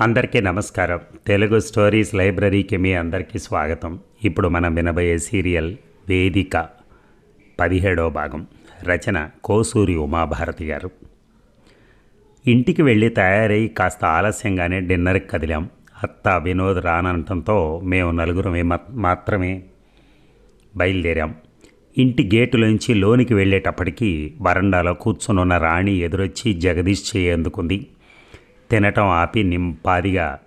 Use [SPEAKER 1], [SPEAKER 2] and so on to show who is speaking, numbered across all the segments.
[SPEAKER 1] అందరికీ నమస్కారం. తెలుగు స్టోరీస్ లైబ్రరీకి మీ అందరికీ స్వాగతం. ఇప్పుడు మనం వినబోయే సీరియల్ వేదిక పదిహేడవ భాగం. రచన కోసూరి ఉమాభారతి గారు. ఇంటికి వెళ్ళి తయారై కాస్త ఆలస్యంగానే డిన్నర్కి కదిలాం. అత్త వినోద్ రానంటంతో మేము నలుగురమే మాత్రమే బయలుదేరాం. ఇంటి గేటులోంచి లోనికి వెళ్ళేటప్పటికీ వరండాలో కూర్చునున్న రాణి ఎదురొచ్చి జగదీష్ చేయందుకుంది తినటం ఆపి నింపాదిగా.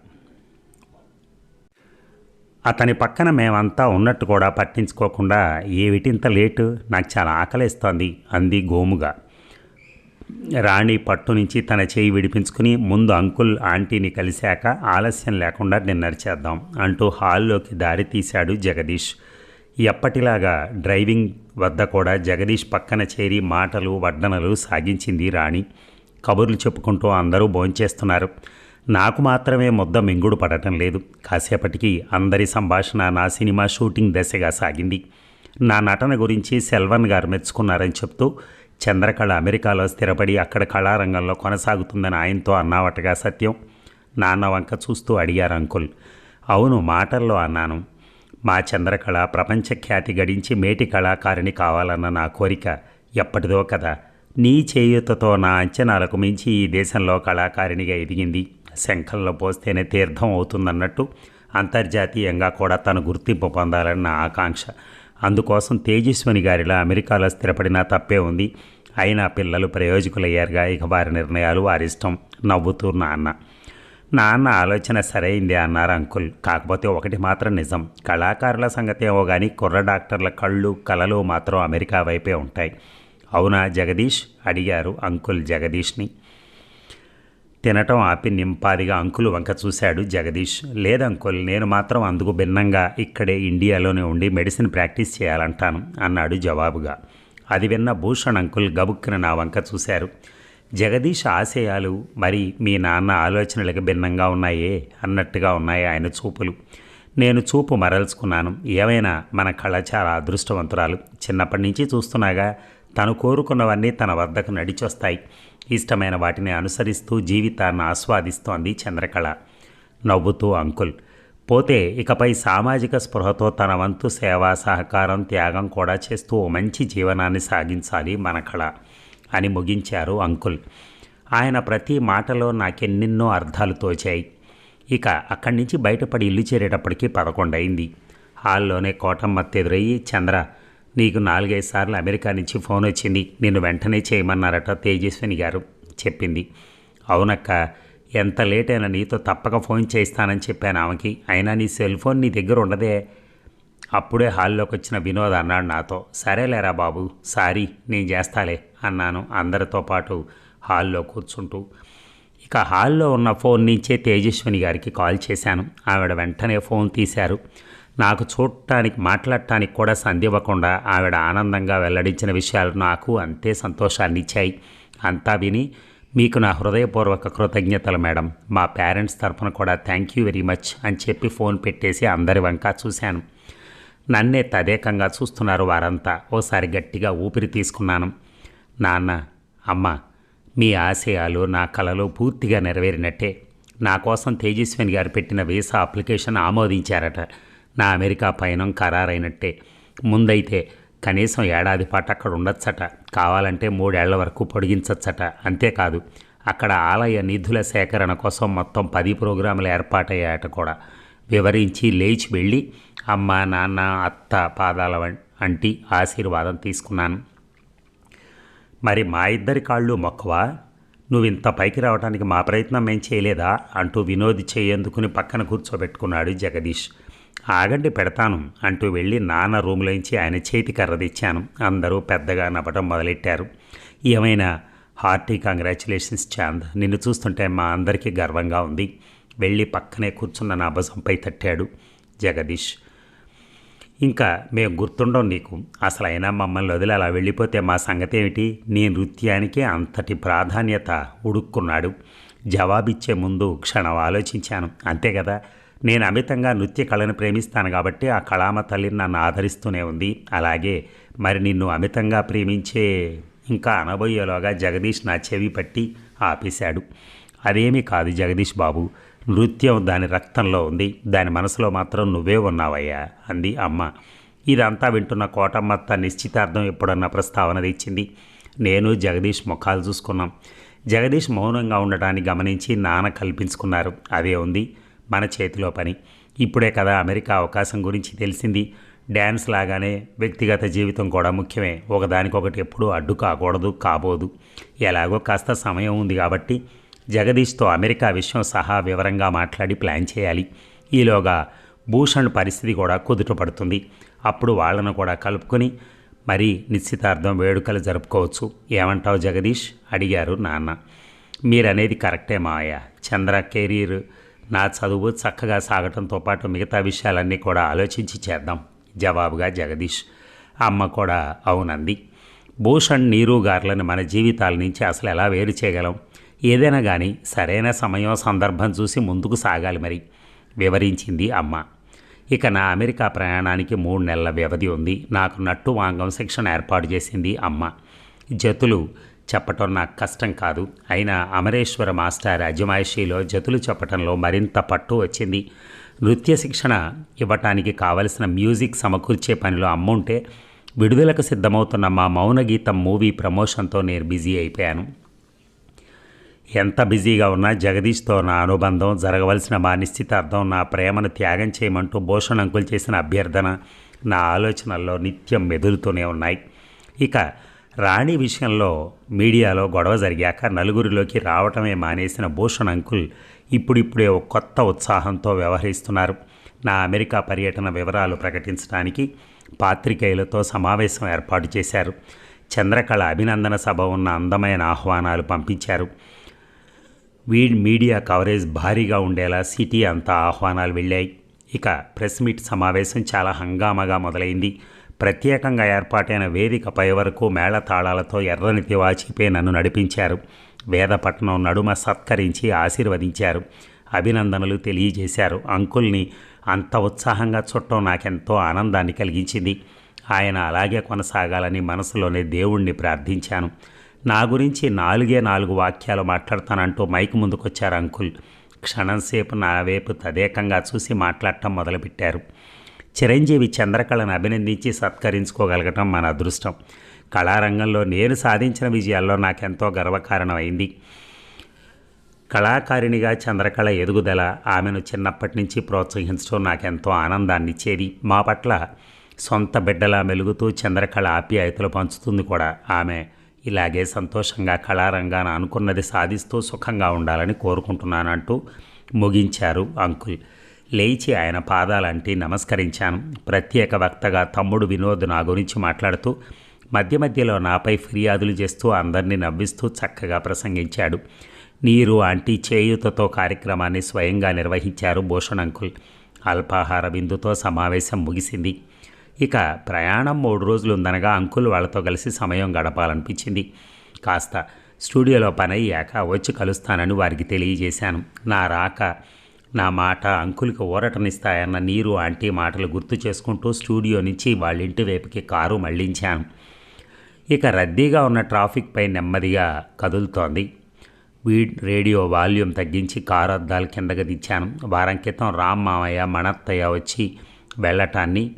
[SPEAKER 1] అతని పక్కన మేమంతా ఉన్నట్టు కూడా పట్టించుకోకుండా ఏమిటింత లేటు? నాకు చాలా ఆకలిస్తోంది అంది గోముగా. రాణి పట్టు నుంచి తన చేయి విడిపించుకుని ముందు అంకుల్ ఆంటీని కలిశాక ఆలస్యం లేకుండా డిన్నర్ చేద్దాం అంటూ హాల్లోకి దారి తీశాడు జగదీష్. ఎప్పటిలాగా డ్రైవింగ్ వద్ద కూడా జగదీష్ పక్కన చేరి మాటలు వడ్డనలు సాగించింది రాణి. కబుర్లు చెప్పుకుంటూ అందరూ భోంచేస్తున్నారు. నాకు మాత్రమే ముద్ద మింగుడు పడటం లేదు. కాసేపటికి అందరి సంభాషణ నా సినిమా షూటింగ్ దశగా సాగింది. నా నటన గురించి సెల్వన్ గారు మెచ్చుకున్నారని చెప్తూ చంద్రకళ అమెరికాలో స్థిరపడి అక్కడ కళారంగంలో కొనసాగుతుందని ఆయనతో అన్నావటగా సత్యం. నాన్న వంక చూస్తూ అడిగారు అంకుల్. అవును మాటల్లో అన్నాను. మా చంద్రకళ ప్రపంచ ఖ్యాతి గడించి మేటి కళాకారిణి కావాలన్న నా కోరిక ఎప్పటిదో కదా. నీ చేయూతతో నా అంచనాలకు మించి ఈ దేశంలో కళాకారిణిగా ఎదిగింది. శంఖంలో పోస్తేనే తీర్థం అవుతుందన్నట్టు అంతర్జాతీయంగా కూడా తను గుర్తింపు పొందాలని నా ఆకాంక్ష. అందుకోసం తేజస్విని గారిలా అమెరికాలో స్థిరపడినా తప్పే ఉంది. అయినా పిల్లలు ప్రయోజకులయ్యారుగా ఇక వారి నిర్ణయాలు వారిష్టం. నవ్వుతూ నాన్న. నాన్న ఆలోచన సరైందే అన్నారు అంకుల్. కాకపోతే ఒకటి మాత్రం నిజం. కళాకారుల సంగతి ఏమో కానీ కుర్ర డాక్టర్ల కళ్ళు కళలు మాత్రం అమెరికా వైపే ఉంటాయి. అవునా జగదీష్? అడిగారు అంకుల్ జగదీష్ని. తినటం ఆపి నింపాదిగా అంకులు వంక చూశాడు జగదీష్. లేదంకుల్ నేను మాత్రం అందుకు భిన్నంగా ఇక్కడే ఇండియాలోనే ఉండి మెడిసిన్ ప్రాక్టీస్ చేయాలంటాను అన్నాడు జవాబుగా. అది విన్న భూషణ్ అంకుల్ గబుక్కున నా వంక చూశారు. జగదీష్ ఆశయాలు మరి మీ నాన్న ఆలోచనలకు భిన్నంగా ఉన్నాయే అన్నట్టుగా ఉన్నాయి ఆయన చూపులు. నేను చూపు మరల్చుకున్నాను. ఏమైనా మన కళ చాలా అదృష్టవంతురాలు చిన్నప్పటి నుంచి చూస్తున్నాగా? తను కోరుకున్నవన్నీ తన వద్దకు నడిచొస్తాయి. ఇష్టమైన వాటిని అనుసరిస్తూ జీవితాన్ని ఆస్వాదిస్తోంది చంద్రకళ. నవ్వుతూ అంకుల్ పోతే ఇకపై సామాజిక స్పృహతో తన వంతు సేవా సహకారం త్యాగం కూడా చేస్తూ ఓ మంచి జీవనాన్ని సాగించాలి మన కళ అని ముగించారు అంకుల్. ఆయన ప్రతి మాటలో నాకెన్నెన్నో అర్థాలు తోచాయి. ఇక అక్కడి నుంచి బయటపడి ఇల్లు చేరేటప్పటికి పదకొండయింది. హాల్లోనే కోటమ్మ ఎదురయ్యి చంద్ర నీకు నాలుగైదు సార్లు అమెరికా నుంచి ఫోన్ వచ్చింది. నిన్ను వెంటనే చేయమన్నారట తేజస్విని గారు చెప్పింది. అవునక్క ఎంత లేట్ అయినా నీతో తప్పక ఫోన్ చేస్తానని చెప్పాను ఆమెకి. అయినా నీ సెల్ ఫోన్ నీ దగ్గర ఉండదే. అప్పుడే హాల్లోకి వచ్చిన వినోద్ అన్నాడు నాతో. సరేలేరా బాబు సారీ నేను చేస్తాలే అన్నాను అందరితో పాటు హాల్లో కూర్చుంటూ. ఇక హాల్లో ఉన్న ఫోన్ నుంచే తేజస్విని గారికి కాల్ చేశాను. ఆవిడ వెంటనే ఫోన్ తీశారు. నాకు చూడటానికి మాట్లాడటానికి కూడా సంధి ఇవ్వకుండా ఆవిడ ఆనందంగా వెల్లడించిన విషయాలు నాకు అంతే సంతోషాన్ని ఇచ్చాయి. అంతా విని మీకు నా హృదయపూర్వక కృతజ్ఞతలు మేడం. మా పేరెంట్స్ తరఫున కూడా థ్యాంక్ యూ వెరీ మచ్ అని చెప్పి ఫోన్ పెట్టేసి అందరి వంక చూశాను. నన్నే తదేకంగా చూస్తున్నారు వారంతా. ఓసారి గట్టిగా ఊపిరి తీసుకున్నాను. నాన్న అమ్మ మీ ఆశయాలు నా కలలో పూర్తిగా నెరవేరినట్టే. నా కోసం తేజస్విని గారు పెట్టిన వీసా అప్లికేషన్ ఆమోదించారట. నా అమెరికా పయనం ఖరారైనట్టే. ముందైతే కనీసం ఏడాది పాటు అక్కడ ఉండొచ్చట. కావాలంటే మూడేళ్ళ వరకు పొడిగించచ్చట. అంతేకాదు అక్కడ ఆలయ నిధుల సేకరణ కోసం మొత్తం పది ప్రోగ్రాములు ఏర్పాటయ్యాయట కూడా. వివరించి లేచి వెళ్ళి అమ్మ నాన్న అత్త పాదాల అంటి ఆశీర్వాదం తీసుకున్నాను. మరి మా ఇద్దరి కాళ్ళు మొక్కవా? నువ్వు ఇంత పైకి రావడానికి మా ప్రయత్నం ఏం చేయలేదా? అంటూ వినోద్ చేయందుకుని పక్కన కూర్చోబెట్టుకున్నాడు జగదీష్. ఆగండి పెడతాను అంటూ వెళ్ళి నాన్న రూమ్లోంచి ఆయన చేతి కర్ర తెచ్చాను. అందరూ పెద్దగా నవ్వటం మొదలెట్టారు. ఏమైనా హార్టీ కంగ్రాచులేషన్స్ చాంద్ నిన్ను చూస్తుంటే మా అందరికీ గర్వంగా ఉంది. వెళ్ళి పక్కనే కూర్చున్న నా భుజంపై తట్టాడు జగదీష్. ఇంకా మేము గుర్తుండం నీకు. అసలు అయినా మమ్మల్ని వదిలి అలా వెళ్ళిపోతే మా సంగతి ఏమిటి నీ నృత్యానికి అంతటి ప్రాధాన్యత ఉడుక్కున్నాడు. జవాబిచ్చే ముందు క్షణం ఆలోచించాను. అంతే కదా? నేను అమితంగా నృత్య కళను ప్రేమిస్తాను కాబట్టి ఆ కళామ తల్లిని నన్ను ఆదరిస్తూనే ఉంది. అలాగే మరి నిన్ను అమితంగా ప్రేమించే ఇంకా అనబోయేలోగా జగదీష్ నా చెవి పట్టి ఆపేశాడు. అదేమీ కాదు జగదీష్ బాబు నృత్యం దాని రక్తంలో ఉంది. దాని మనసులో మాత్రం నువ్వే ఉన్నావయ్యా అంది అమ్మ. ఇదంతా వింటున్న కోటమ్మత్త నిశ్చితార్థం ఎప్పుడన్నా ప్రస్తావన తెచ్చింది. నేను జగదీష్ ముఖాలు చూసుకున్నాం. జగదీష్ మౌనంగా ఉండటాన్ని గమనించి నాన్న కల్పించుకున్నారు. అదే ఉంది. మన చేతిలో పని. ఇప్పుడే కదా అమెరికా అవకాశం గురించి తెలిసింది. డ్యాన్స్ లాగానే వ్యక్తిగత జీవితం కూడా ముఖ్యమే. ఒకదానికొకటి ఎప్పుడూ అడ్డు కాకూడదు కాబోదు. ఎలాగో కాస్త సమయం ఉంది కాబట్టి జగదీష్తో అమెరికా విషయం సహా వివరంగా మాట్లాడి ప్లాన్ చేయాలి. ఈలోగా భూషణ్ పరిస్థితి కూడా కుదుటపడుతుంది అప్పుడు వాళ్ళను కూడా కలుపుకొని మరి నిశ్చితార్థం వేడుకలు జరుపుకోవచ్చు. ఏమంటావు జగదీష్? అడిగారు నాన్న. మీరనేది కరెక్టే మావయ్య. చంద్ర కెరీర్ నా చదువు చక్కగా సాగటంతో పాటు మిగతా విషయాలన్నీ కూడా ఆలోచించి చేద్దాం జవాబుగా జగదీష్. అమ్మ కూడా అవునంది. భూషణ్ నీరు గార్లను మన జీవితాల నుంచి అసలు ఎలా వేరు చేయగలం? ఏదైనా కానీ సరైన సమయం సందర్భం చూసి ముందుకు సాగాలి మరి వివరించింది అమ్మ. ఇక నా అమెరికా ప్రయాణానికి మూడు నెలల వ్యవధి ఉంది. నాకు నట్టు వాంగం శిక్షణ ఏర్పాటు చేసింది అమ్మ. జతులు చెప్పటం నాకు కష్టం కాదు. అయినా అమరేశ్వర మాస్టర్ అజమాయిషీలో జతులు చెప్పటంలో మరింత పట్టు వచ్చింది. నృత్య శిక్షణ ఇవ్వటానికి కావలసిన మ్యూజిక్ సమకూర్చే పనిలో అమ్ముంటే విడుదలకు సిద్ధమవుతున్న మా మౌనగీతం మూవీ ప్రమోషన్తో నేను బిజీ అయిపోయాను. ఎంత బిజీగా ఉన్నా జగదీష్తో నా అనుబంధం జరగవలసిన మా నిశ్చితార్థం నా ప్రేమను త్యాగం చేయమంటూ భూషణ్ అంకుల్ చేసిన అభ్యర్థన నా ఆలోచనల్లో నిత్యం మెదులుతూనే ఉన్నాయి. ఇక రాణి విషయంలో మీడియాలో గొడవ జరిగాక నలుగురిలోకి రావటమే మానేసిన భూషణ్ అంకుల్ ఇప్పుడిప్పుడే ఒక కొత్త ఉత్సాహంతో వ్యవహరిస్తున్నారు. నా అమెరికా పర్యటన వివరాలు ప్రకటించడానికి పాత్రికేయులతో సమావేశం ఏర్పాటు చేశారు. చంద్రకళ అభినందన సభ ఉన్న అందమైన ఆహ్వానాలు పంపించారు. వీ మీడియా కవరేజ్ భారీగా ఉండేలా సిటీ అంతా ఆహ్వానాలు వెళ్ళాయి. ఇక ప్రెస్ మీట్ సమావేశం చాలా హంగామాగా మొదలైంది. ప్రత్యేకంగా ఏర్పాటైన వేదిక పై వరకు మేళతాళాలతో ఎర్రని తివాచిపై నన్ను నడిపించారు. వేదపట్నం నడుమ సత్కరించి ఆశీర్వదించారు. అభినందనలు తెలియజేశారు. అంకుల్ని అంత ఉత్సాహంగా చుట్టం నాకెంతో ఆనందాన్ని కలిగించింది. ఆయన అలాగే కొనసాగాలని మనసులోనే దేవుణ్ణి ప్రార్థించాను. నా గురించి నాలుగే నాలుగు వాక్యాలు మాట్లాడతానంటూ మైక్ ముందుకొచ్చారు అంకుల్. క్షణంసేపు నా వైపు తదేకంగా చూసి మాట్లాడటం మొదలుపెట్టారు. చిరంజీవి చంద్రకళను అభినందించి సత్కరించుకోగలగటం మన అదృష్టం. కళారంగంలో నేను సాధించిన విజయాల్లో నాకెంతో గర్వకారణమైంది. కళాకారిణిగా చంద్రకళ ఎదుగుదల ఆమెను చిన్నప్పటి నుంచి ప్రోత్సహించడం నాకెంతో ఆనందాన్ని ఇచ్చేది మా పట్ల సొంత బిడ్డలా మెలుగుతూ చంద్రకళ ఆప్యాయతలు పంచుతుంది కూడా ఆమె. ఇలాగే సంతోషంగా కళారంగాన అనుకున్నది సాధిస్తూ సుఖంగా ఉండాలని కోరుకుంటున్నానంటూ ముగించారు అంకుల్. లేచి ఆయన పాదాలంటి నమస్కరించాను. ప్రత్యేక వక్తగా తమ్ముడు వినోద్ నా గురించి మాట్లాడుతూ మధ్య మధ్యలో నాపై ఫిర్యాదులు చేస్తూ అందరినీ నవ్విస్తూ చక్కగా ప్రసంగించాడు. నీరు ఆంటీ చేయూతతో కార్యక్రమాన్ని స్వయంగా నిర్వహించారు భూషణ్ అంకుల్. అల్పాహార బిందుతో సమావేశం ముగిసింది. ఇక ప్రయాణం మూడు రోజులు ఉందనగా అంకుల్ వాళ్ళతో కలిసి సమయం గడపాలనిపించింది. కాస్త స్టూడియోలో పని అయ్యాక వచ్చి కలుస్తానని వారికి తెలియజేశాను. నా రాక నా మాట అంకుల్కి ఊరటనిస్తాయన్న నీరు ఆంటీ మాటలు గుర్తు చేసుకుంటూ స్టూడియో నుంచి వాళ్ళ ఇంటి వైపుకి కారు మళ్ళించాను ఇక రద్దీగా ఉన్న ట్రాఫిక్పై నెమ్మదిగా కదులుతోంది. వీ రేడియో వాల్యూమ్ తగ్గించి కారు అద్దాలు కిందకి దించాను. వారం క్రితం రామ్ మామయ్య మణత్తయ్య వచ్చి వెళ్ళటాన్ని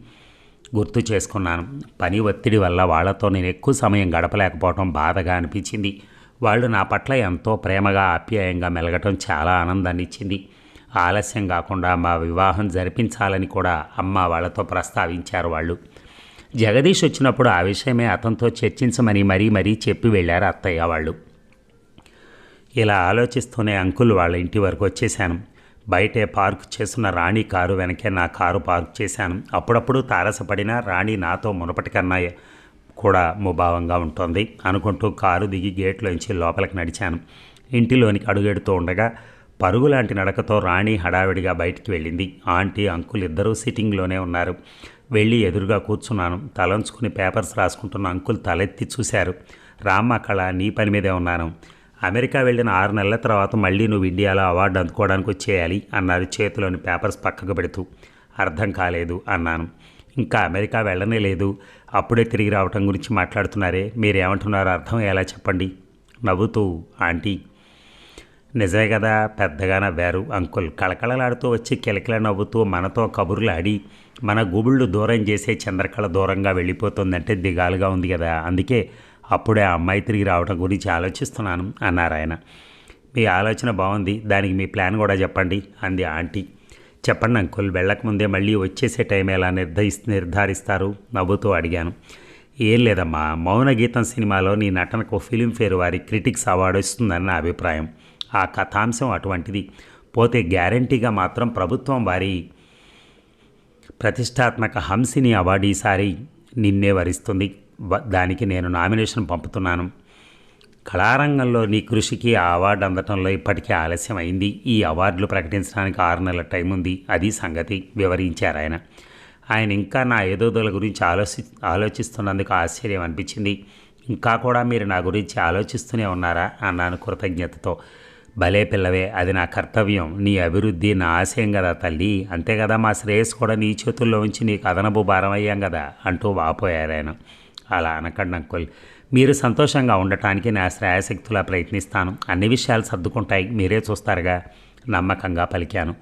[SPEAKER 1] గుర్తు చేసుకున్నాను. పని ఒత్తిడి వల్ల వాళ్ళతో నేను ఎక్కువ సమయం గడపలేకపోవడం బాధగా అనిపించింది. వాళ్ళు నా పట్ల ఎంతో ప్రేమగా ఆప్యాయంగా మెలగటం చాలా ఆనందాన్ని ఇచ్చింది ఆలస్యం కాకుండా మా వివాహం జరిపించాలని కూడా అమ్మ వాళ్ళతో ప్రస్తావించారు వాళ్ళు. జగదీష్ వచ్చినప్పుడు ఆ విషయమే అతనితో చర్చించమని మరీ మరీ చెప్పి వెళ్ళారు అత్తయ్య వాళ్ళు. ఇలా ఆలోచిస్తూనే అంకుల్ వాళ్ళ ఇంటి వరకు వచ్చేసాను బయటే పార్క్ చేస్తున్న రాణి కారు వెనకే నా కారు పార్క్ చేశాను. అప్పుడప్పుడు తారసపడిన రాణి నాతో మునపటి కన్నా కూడా ముభావంగా ఉంటుంది అనుకుంటూ కారు దిగి గేట్లోంచి లోపలికి నడిచాను. ఇంటిలోనికి అడుగెడుతూ ఉండగా పరుగు లాంటి నడకతో రాణి హడావిడిగా బయటికి వెళ్ళింది. ఆంటీ అంకుల్ ఇద్దరూ సిట్టింగ్లోనే ఉన్నారు. వెళ్ళి ఎదురుగా కూర్చున్నాను. తలంచుకుని పేపర్స్ రాసుకుంటున్న అంకుల్ తలెత్తి చూశారు. రామ్మ కళ నీ పని మీదే ఉన్నాను. అమెరికా వెళ్ళిన ఆరు నెలల తర్వాత మళ్ళీ నువ్వు ఇండియాలో అవార్డు అందుకోవడానికి వచ్చేయాలి అన్నారు చేతిలోని పేపర్స్ పక్కకు పెడుతూ. అర్థం కాలేదు అన్నాను. ఇంకా అమెరికా వెళ్ళనే లేదు. అప్పుడే తిరిగి రావటం గురించి మాట్లాడుతున్నారే. మీరేమంటున్నారో అర్థం ఎలా చెప్పండి. నవ్వుతూ ఆంటీ నిజమే కదా పెద్దగా నవ్వారు. అంకుల్ కళకళలాడుతూ వచ్చి కిలకిల నవ్వుతూ మనతో కబుర్లు ఆడి మన గుబుళ్ళు దూరం చేసే చంద్రకళ దూరంగా వెళ్ళిపోతుందంటే దిగాలుగా ఉంది కదా. అందుకే అప్పుడే ఆ అమ్మాయి తిరిగి రావడం గురించి ఆలోచిస్తున్నాను అన్నారు ఆయన. మీ ఆలోచన బాగుంది దానికి మీ ప్లాన్ కూడా చెప్పండి అంది ఆంటీ. చెప్పండి అంకుల్ వెళ్ళకముందే మళ్ళీ వచ్చేసే టైం ఎలా నిర్ధయిస్ నిర్ధారిస్తారు? నవ్వుతూ అడిగాను. ఏం లేదమ్మా మౌన గీతం సినిమాలో నీ నటనకు ఫిలింఫేర్ వారి క్రిటిక్స్ అవార్డు ఇస్తుందని నా అభిప్రాయం. ఆ కథాంశం అటువంటిది. పోతే గ్యారంటీగా మాత్రం ప్రభుత్వం వారి ప్రతిష్టాత్మక హంసిని అవార్డు ఈసారి నిన్నే వరిస్తుంది. దానికి నేను నామినేషన్ పంపుతున్నాను. కళారంగంలో నీ కృషికి ఆ అవార్డు అందటంలో ఇప్పటికే ఆలస్యం అయింది. ఈ అవార్డులు ప్రకటించడానికి ఆరు నెలల టైం ఉంది. అది సంగతి వివరించారు ఆయన. ఆయన ఇంకా నా ఎదుగుదల గురించి ఆలోచి ఆలోచిస్తున్నందుకు ఆశ్చర్యం అనిపించింది. ఇంకా కూడా మీరు నా గురించి ఆలోచిస్తూనే ఉన్నారా? అన్నాను కృతజ్ఞతతో. భలే పిల్లవే అది నా కర్తవ్యం నీ అభివృద్ధి నా ఆశయం కదా తల్లి. అంతే కదా మా శ్రేయస్ కూడా నీ చేతుల్లో ఉంచి నీకు అదనపు భారం అయ్యాం కదా అంటూ వాపోయారు ఆయన. అలా అనకండి అంకుల్. మీరు సంతోషంగా ఉండటానికి నా శ్రేయశక్తులా ప్రయత్నిస్తాను. అన్ని విషయాలు సర్దుకుంటాయి మీరే చూస్తారుగా. నమ్మకంగా పలికాను.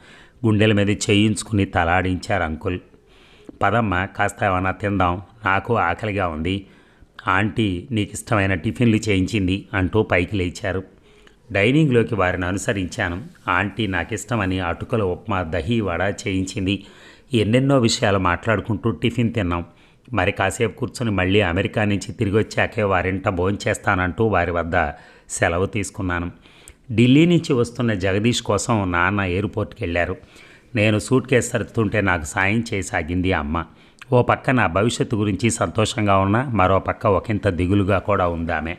[SPEAKER 1] గుండెల మీద చేయించుకుని తలాడించారు అంకుల్. పదమ్మ కాస్త ఏమైనా తిందాం నాకు ఆకలిగా ఉంది. ఆంటీ నీకు ఇష్టమైన టిఫిన్లు చేయించింది అంటూ పైకి లేచారు. డైనింగ్లోకి వారిని అనుసరించాను. ఆంటీ నాకు ఇష్టమని అటుకల ఉప్మా దహీ వడ చేయించింది. ఎన్నెన్నో విషయాలు మాట్లాడుకుంటూ టిఫిన్ తిన్నాం. మరి కాసేపు కూర్చొని మళ్ళీ అమెరికా నుంచి తిరిగి వచ్చాకే వారింట భోంచేస్తానంటూ వారి వద్ద సెలవు తీసుకున్నాను. ఢిల్లీ నుంచి వస్తున్న జగదీష్ కోసం నాన్న ఎయిర్పోర్ట్కి వెళ్ళారు నేను సూట్ కేసు సర్దుతుంటే నాకు సాయం చేయసాగింది అమ్మ. ఓ పక్క నా భవిష్యత్తు గురించి సంతోషంగా ఉన్నా మరో పక్క ఒకంత దిగులుగా కూడా ఉందామే.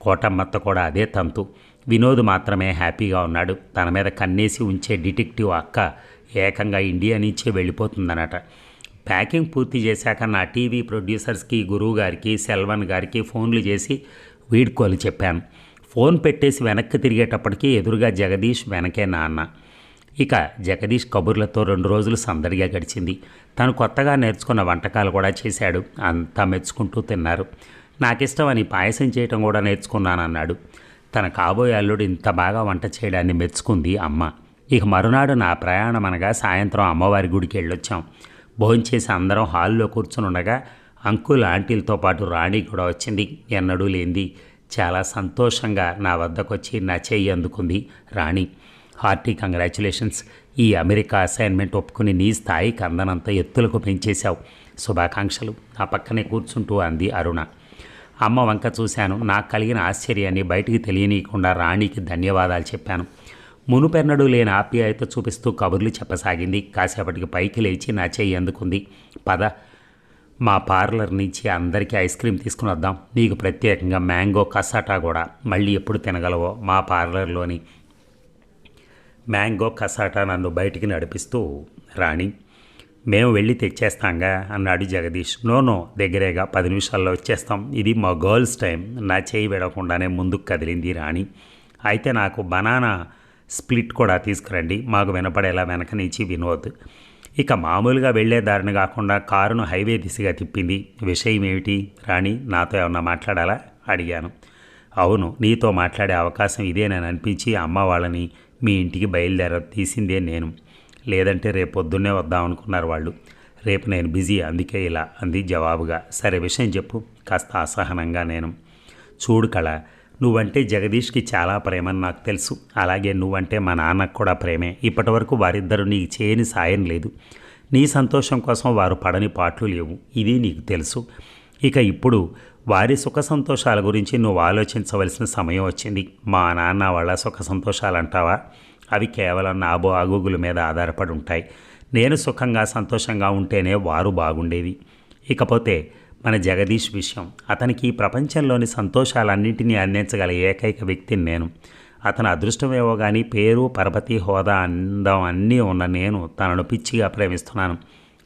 [SPEAKER 1] కోటమ్మత్త కూడా అదే తంతు. వినోద్ మాత్రమే హ్యాపీగా ఉన్నాడు. తన మీద కన్నేసి ఉంచే డిటెక్టివ్ అక్క ఏకంగా ఇండియా నుంచే వెళ్ళిపోతుందనట ప్యాకింగ్ పూర్తి చేశాక నా టీవీ ప్రొడ్యూసర్స్కి గురువు గారికి సెల్వన్ గారికి ఫోన్లు చేసి వీడ్కోలు చెప్పాను. ఫోన్ పెట్టేసి వెనక్కి తిరిగేటప్పటికి ఎదురుగా జగదీష్ వెనకే నాన్న. ఇక జగదీష్ కబుర్లతో రెండు రోజులు సందడిగా గడిచింది. తను కొత్తగా నేర్చుకున్న వంటకాలు కూడా చేశాడు. అంతా మెచ్చుకుంటూ తిన్నారు. నాకిష్టమని పాయసం చేయటం కూడా నేర్చుకున్నానన్నాడు. తన కాబోయే అల్లుడు ఇంత బాగా వంట చేయడాన్ని మెచ్చుకుంది అమ్మ. ఇక మరునాడు నా ప్రయాణం అనగా సాయంత్రం అమ్మవారి గుడికి వెళ్ళొచ్చాం. భోంచేసి అందరం హాల్లో కూర్చుని ఉండగా అంకుల్ ఆంటీలతో పాటు రాణి కూడా వచ్చింది. ఎన్నడూ లేనిది. చాలా సంతోషంగా నా వద్దకు వచ్చి నా చెయ్యి అందుకుంది రాణి. Hearty congratulations. ఈ అమెరికా అసైన్మెంట్ ఒప్పుకుని నీ స్థాయికి అందనంత ఎత్తులకు పెంచేశావు. శుభాకాంక్షలు. నా పక్కనే కూర్చుంటూ అంది అరుణ. అమ్మ వంక చూశాను. నాకు కలిగిన ఆశ్చర్యాన్ని బయటికి తెలియనీయకుండా రాణికి ధన్యవాదాలు చెప్పాను. మునుపెన్నడు లేని ఆప్యాయత చూపిస్తూ కబుర్లు చెప్పసాగింది. కాసేపటికి పైకి లేచి నా చెయ్యి అందుకుంది. పద మా పార్లర్ నుంచి అందరికీ ఐస్ క్రీమ్ తీసుకుని వద్దాం. నీకు ప్రత్యేకంగా మ్యాంగో కసాటా కూడా. మళ్ళీ ఎప్పుడు తినగలవో మా పార్లర్లోని మ్యాంగో కసాటా నన్ను బయటికి నడిపిస్తూ రాణి మేము వెళ్ళి తెచ్చేస్తాంగా అన్నాడు జగదీష్. నో నో దగ్గరేగా పది నిమిషాల్లో వచ్చేస్తాం. ఇది మా గర్ల్స్ టైం. నా చేయి విడకుండానే ముందుకు కదిలింది రాణి. అయితే నాకు బనానా స్ప్లిట్ కూడా తీసుకురండి. మాకు వినపడేలా వెనక నుంచి వినోద్. ఇక మామూలుగా వెళ్ళే దారిని కాకుండా కారును హైవే దిశగా తిప్పింది. విషయం ఏమిటి? రాణి నాతో ఏమన్నా మాట్లాడాలా? అడిగాను. అవును నీతో మాట్లాడే అవకాశం ఇదేనని అనిపించి అమ్మ వాళ్ళని మీ ఇంటికి బయలుదేర తీసిందే నేను. లేదంటే రేపు పొద్దున్నే వద్దాం అనుకున్నారు వాళ్ళు. రేపు నేను బిజీ అందుకే ఇలా అంది జవాబుగా. సరే విషయం చెప్పు కాస్త అసహనంగా నేను. చూడు కళ నువ్వంటే జగదీష్కి చాలా ప్రేమని నాకు తెలుసు. అలాగే నువ్వంటే మా నాన్నకు కూడా ప్రేమే. ఇప్పటివరకు వారిద్దరూ నీకు చేయని సాయం లేదు. నీ సంతోషం కోసం వారు పడని పాటలు లేవు. ఇది నీకు తెలుసు. ఇక ఇప్పుడు వారి సుఖ సంతోషాల గురించి నువ్వు ఆలోచించవలసిన సమయం వచ్చింది. మా నాన్న వాళ్ళ సుఖ సంతోషాలు అంటావా? అవి కేవలం నా బాగోగుల మీద ఆధారపడి ఉంటాయి. నేను సుఖంగా సంతోషంగా ఉంటేనే వారు బాగుండేది. ఇకపోతే మన జగదీష్ విషయం అతనికి ఈ ప్రపంచంలోని సంతోషాలన్నింటినీ అందించగల ఏకైక వ్యక్తిని నేను. అతని అదృష్టమేవో కానీ పేరు పరపతి హోదా అందం అన్నీ ఉన్న నేను తనను పిచ్చిగా ప్రేమిస్తున్నాను.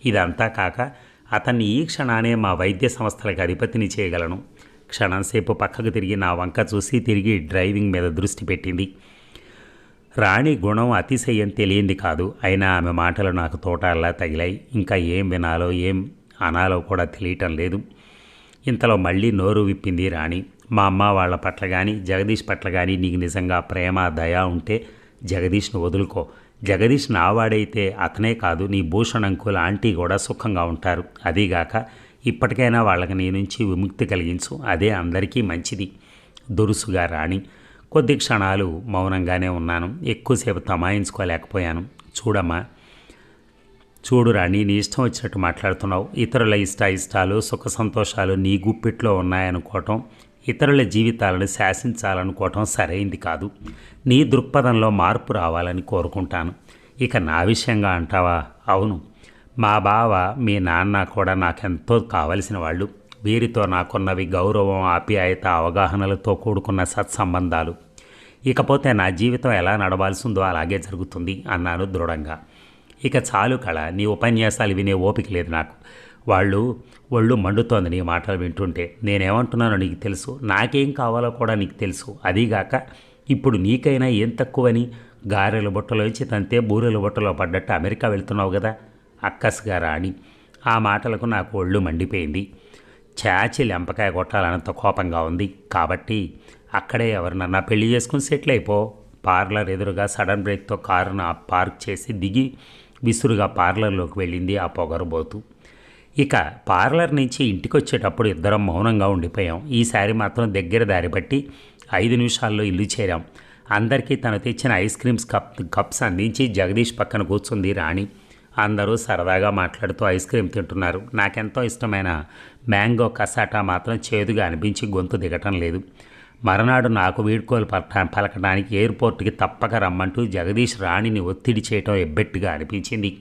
[SPEAKER 1] ఇదంతా కాక అతన్ని ఈ క్షణానే మా వైద్య సంస్థలకు అధిపతిని చేయగలను. క్షణంసేపు పక్కకు తిరిగి నా వంక చూసి తిరిగి డ్రైవింగ్ మీద దృష్టి పెట్టింది. రాణి గుణం అతిశయం తెలియంది కాదు. అయినా ఆమె మాటలు నాకు తోటల్లా తగిలాయి. ఇంకా ఏం వినాలో ఏం అనాలో కూడా తెలియటం లేదు. ఇంతలో మళ్ళీ నోరు విప్పింది రాణి. మా అమ్మ వాళ్ళ పట్ల కానీ జగదీష్ పట్ల కానీ నీకు నిజంగా ప్రేమ దయ ఉంటే జగదీష్ను వదులుకో. జగదీష్ నావాడైతే అతనే కాదు. నీ భూషణ్ అంకుల్ ఆంటీ కూడా సుఖంగా ఉంటారు. అదీగాక ఇప్పటికైనా వాళ్ళకి నీ నుంచి విముక్తి కలిగించు. అదే అందరికీ మంచిది. దురుసుగా రాణి. కొద్ది క్షణాలు మౌనంగానే ఉన్నాను. ఎక్కువసేపు తమాయించుకోలేకపోయాను. చూడమ్మా చూడురా నీ ఇష్టం వచ్చినట్టు మాట్లాడుతున్నావు. ఇతరుల ఇష్ట ఇష్టాలు సుఖ సంతోషాలు నీ గుప్పిట్లో ఉన్నాయనుకోవటం ఇతరుల జీవితాలను శాసించాలనుకోవటం సరైంది కాదు. నీ దృక్పథంలో మార్పు రావాలని కోరుకుంటాను. ఇక నా విషయంగా అంటావా? అవును. మా బావ మీ నాన్న కూడా నాకెంతో కావలసిన వాళ్ళు. వీరితో నాకున్నవి గౌరవం ఆప్యాయత అవగాహనలతో కూడుకున్న సత్సంబంధాలు. ఇకపోతే నా జీవితం ఎలా నడవాల్సిందో అలాగే జరుగుతుంది అన్నాను దృఢంగా. ఇక చాలు కళ నీ ఉపన్యాసాలు వినే ఓపిక లేదు నాకు. వాళ్ళు ఒళ్ళు మండుతోంది నీ మాటలు వింటుంటే. నేనేమంటున్నానో నీకు తెలుసు నాకేం కావాలో కూడా నీకు తెలుసు. అదీగాక ఇప్పుడు నీకైనా ఏం తక్కువని? గారెల బుట్టలో ఇచ్చి తంతే బూరెల బుట్టలో పడ్డట్టు అమెరికా వెళ్తున్నావు కదా? అక్కస్గా రాణి. ఆ మాటలకు నాకు ఒళ్ళు మండిపోయింది. చాచి లెంపకాయ కొట్టాలన్నంత కోపంగా ఉంది. కాబట్టి అక్కడే ఎవరినన్నా పెళ్ళి చేసుకుని సెటిల్ అయిపో. పార్లర్ ఎదురుగా సడన్ బ్రేక్తో కారును పార్క్ చేసి దిగి విసురుగా పార్లర్లోకి వెళ్ళింది ఆ పొగరబోతు ఇక పార్లర్ నుంచి ఇంటికి వచ్చేటప్పుడు ఇద్దరం మౌనంగా ఉండిపోయాం. ఈసారి మాత్రం దగ్గర దారి బట్టి ఐదు నిమిషాల్లో ఇల్లు చేరాం. అందరికీ తను తెచ్చిన ఐస్ క్రీమ్స్ కప్ కప్స్ అందించి జగదీష్ పక్కన కూర్చుంది రాణి. అందరూ సరదాగా మాట్లాడుతూ ఐస్ క్రీమ్ తింటున్నారు. నాకెంతో ఇష్టమైన మ్యాంగో కసాటా మాత్రం చేదుగా అనిపించి గొంతు దిగటం లేదు. మరనాడు నాకు వీడ్కోలు పలక పలకడానికి ఎయిర్పోర్ట్కి తప్పక రమ్మంటూ జగదీష్ రాణిని ఒత్తిడి చేయటం ఎబ్బెట్టుగా అనిపించింది.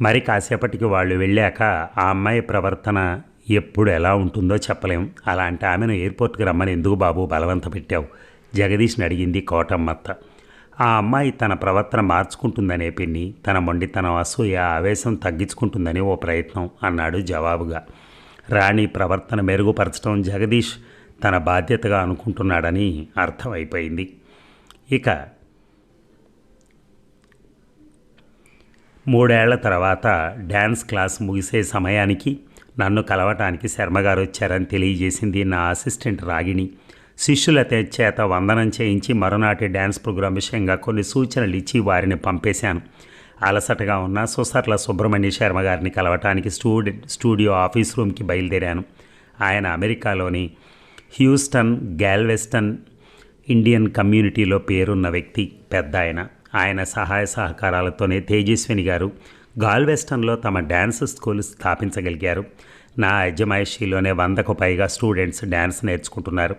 [SPEAKER 1] మరి కాసేపటికి వాళ్ళు వెళ్ళాక ఆ అమ్మాయి ప్రవర్తన ఎప్పుడు ఎలా ఉంటుందో చెప్పలేం. అలాంటి ఆమెను ఎయిర్పోర్ట్కి రమ్మని ఎందుకు బాబు బలవంత పెట్టావు? జగదీష్ని అడిగింది కోటమ్మత్త. ఆ అమ్మాయి తన ప్రవర్తన మార్చుకుంటుందనే పిన్ని తన మొండితనం అసూయ ఆవేశం తగ్గించుకుంటుందని ఓ ప్రయత్నం అన్నాడు జవాబుగా. రాణి ప్రవర్తన మెరుగుపరచడం జగదీష్ తన బాధ్యతగా అనుకుంటున్నాడని అర్థమైపోయింది. ఇక మూడేళ్ళ తర్వాత డ్యాన్స్ క్లాస్ ముగిసే సమయానికి నన్ను కలవటానికి శర్మగారు వచ్చారని తెలియజేసింది నా అసిస్టెంట్ రాగిణి. శిష్యుల చేత వందనం చేయించి మరునాటి డ్యాన్స్ ప్రోగ్రాం విషయంగా కొన్ని సూచనలు ఇచ్చి వారిని పంపేశాను. అలసటగా ఉన్న సుసర్ల సుబ్రహ్మణ్య శర్మ గారిని కలవటానికి స్టూడి స్టూడియో ఆఫీస్ రూమ్కి బయలుదేరాను. ఆయన అమెరికాలోని హ్యూస్టన్ గ్యాల్వెస్టన్ ఇండియన్ కమ్యూనిటీలో పేరున్న వ్యక్తి పెద్ద ఆయన. ఆయన సహాయ సహకారాలతోనే తేజస్విని గారు గాల్వెస్టన్లో తమ డ్యాన్స్ స్కూల్ స్థాపించగలిగారు. నా అజమాయిషీలోనే వందకు పైగా స్టూడెంట్స్ డ్యాన్స్ నేర్చుకుంటున్నారు.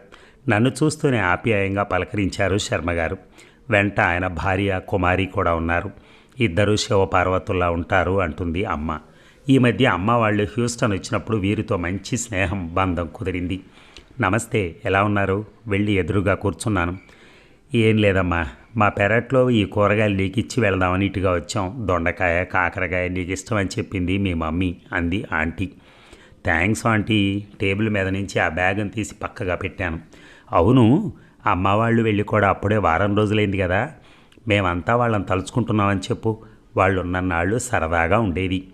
[SPEAKER 1] నన్ను చూస్తూనే ఆప్యాయంగా పలకరించారు శర్మ గారు వెంట ఆయన భార్య కుమారి కూడా ఉన్నారు. ఇద్దరు శివపార్వతుల్లా ఉంటారు అంటుంది అమ్మ. ఈ మధ్య అమ్మ వాళ్ళు హ్యూస్టన్ వచ్చినప్పుడు వీరితో మంచి స్నేహం బంధం కుదిరింది. నమస్తే ఎలా ఉన్నారు? వెళ్ళి ఎదురుగా కూర్చున్నాను. ఏం లేదమ్మా మా పెరట్లో ఈ కూరగాయలు నీకు ఇచ్చి వెళదామని ఇటుగా వచ్చాం. దొండకాయ కాకరకాయ నీకు ఇష్టం అని చెప్పింది మీ మమ్మీ అంది ఆంటీ. Thanks aunty. టేబుల్ మీద నుంచి ఆ బ్యాగ్ని తీసి పక్కగా పెట్టాను. అవును అమ్మ వాళ్ళు వెళ్ళి కూడా అప్పుడే వారం రోజులైంది కదా. మేమంతా వాళ్ళని తలుచుకుంటున్నామని చెప్పు. వాళ్ళు నాళ్ళు సరదాగా ఉండేది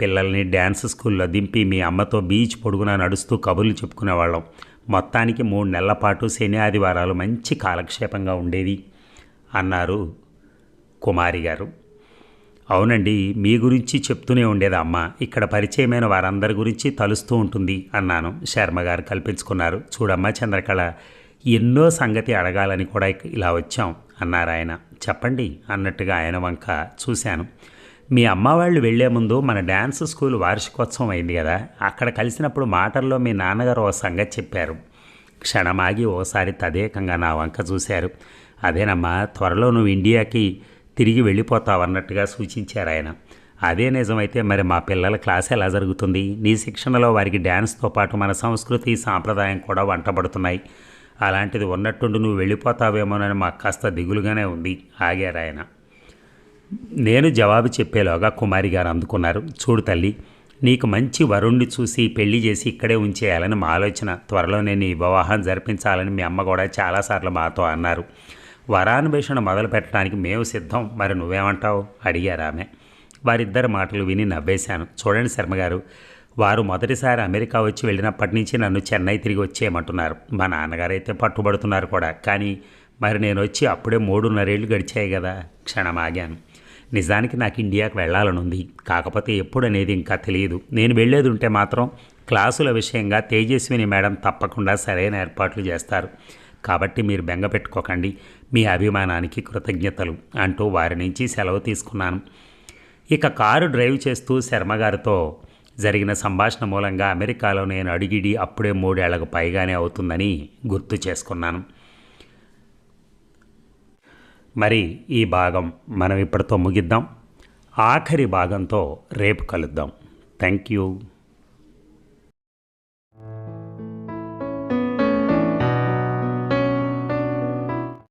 [SPEAKER 1] పిల్లల్ని డ్యాన్స్ స్కూల్లో దింపి మీ అమ్మతో బీచ్ పొడుగునా నడుస్తూ కబుర్లు చెప్పుకునేవాళ్ళం. మొత్తానికి మూడు నెలల పాటు శని ఆదివారాలు మంచి కాలక్షేపంగా ఉండేది అన్నారు కుమారి గారు. అవునండి మీ గురించి చెప్తూనే ఉండేది అమ్మ. ఇక్కడ పరిచయమైన వారందరి గురించి తలుస్తూ ఉంటుంది అన్నాను. శర్మ గారు కల్పించుకున్నారు. చూడమ్మా చంద్రకళ ఎన్నో సంగతి అడగాలని కూడా ఇలా వచ్చాం అన్నారు ఆయన. చెప్పండి అన్నట్టుగా ఆయన వంక చూశాను. మీ అమ్మ వాళ్ళు వెళ్ళే ముందు మన డ్యాన్స్ స్కూల్ వార్షికోత్సవం అయింది కదా అక్కడ కలిసినప్పుడు మాటల్లో మీ నాన్నగారు ఓ సంగతి చెప్పారు. క్షణమాగి ఓసారి తదేకంగా నా వంక చూశారు. అదేనమ్మా త్వరలో నువ్వు ఇండియాకి తిరిగి వెళ్ళిపోతావు అన్నట్టుగా సూచించారు ఆయన అదే నిజమైతే మరి మా పిల్లల క్లాస్ ఎలా జరుగుతుంది? నీ శిక్షణలో వారికి డ్యాన్స్తో పాటు మన సంస్కృతి సాంప్రదాయం కూడా వంటబడుతున్నాయి. అలాంటిది ఉన్నట్టుండి నువ్వు వెళ్ళిపోతావేమోనని మాకు కాస్త దిగులుగానే ఉంది ఆగారు ఆయన నేను జవాబు చెప్పేలోగా కుమారి గారు అందుకున్నారు. చూడు తల్లి నీకు మంచి వరుణ్ణి చూసి పెళ్ళి చేసి ఇక్కడే ఉంచేయాలని మా ఆలోచన. త్వరలోనే నీ వివాహం జరిపించాలని మీ అమ్మ కూడా చాలాసార్లు మాతో అన్నారు. వరాన్వేషణ మొదలు పెట్టడానికి మేము సిద్ధం. మరి నువ్వేమంటావు? అడిగారు ఆమె. వారిద్దరి మాటలు విని నవ్వేశాను. చూడండి శర్మ గారు వారు మొదటిసారి అమెరికా వచ్చి వెళ్ళినప్పటి నుంచి నన్ను చెన్నై తిరిగి వచ్చేయమంటున్నారు. మా నాన్నగారైతే పట్టుబడుతున్నారు కూడా. కానీ మరి నేను వచ్చి అప్పుడే మూడున్నరేళ్ళు గడిచాయి కదా. క్షణం ఆగాను నిజానికి నాకు ఇండియాకి వెళ్ళాలనుంది. కాకపోతే ఎప్పుడు అనేది ఇంకా తెలియదు. నేను వెళ్ళేది ఉంటే మాత్రం క్లాసుల విషయంగా తేజస్విని మేడం తప్పకుండా సరైన ఏర్పాట్లు చేస్తారు. కాబట్టి మీరు బెంగ పెట్టుకోకండి. మీ అభిమానానికి కృతజ్ఞతలు అంటూ వారి నుంచి సెలవు తీసుకున్నాను. ఇక కారు డ్రైవ్ చేస్తూ శర్మగారితో జరిగిన సంభాషణ మూలంగా అమెరికాలో నేను అడిగిడి అప్పుడే మూడేళ్ళకు పైగానే అవుతుందని గుర్తు చేసుకున్నాను. మరి ఈ భాగం మనం ఇప్పటితో ముగిద్దాం. ఆఖరి భాగంతో రేపు కలుద్దాం. Thank you